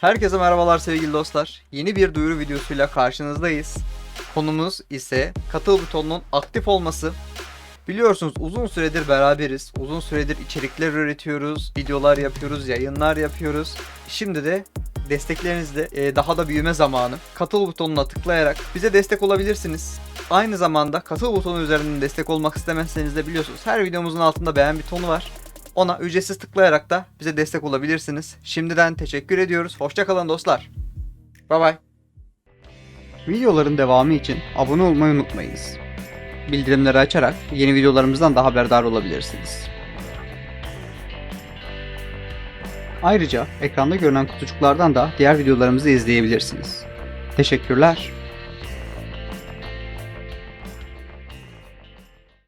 Herkese merhabalar sevgili dostlar. Yeni bir duyuru videosuyla karşınızdayız. Konumuz ise katıl butonunun aktif olması. Biliyorsunuz uzun süredir beraberiz. Uzun süredir içerikler üretiyoruz, videolar yapıyoruz, yayınlar yapıyoruz. Şimdi de desteklerinizle e, daha da büyüme zamanı. Katıl butonuna tıklayarak bize destek olabilirsiniz. Aynı zamanda katıl butonu üzerinden destek olmak istemezseniz de biliyorsunuz her videomuzun altında beğen butonu var. Ona ücretsiz tıklayarak da bize destek olabilirsiniz. Şimdiden teşekkür ediyoruz. Hoşçakalın dostlar. Bay bay. Videoların devamı için abone olmayı unutmayınız. Bildirimleri açarak yeni videolarımızdan da haberdar olabilirsiniz. Ayrıca ekranda görünen kutucuklardan da diğer videolarımızı izleyebilirsiniz. Teşekkürler.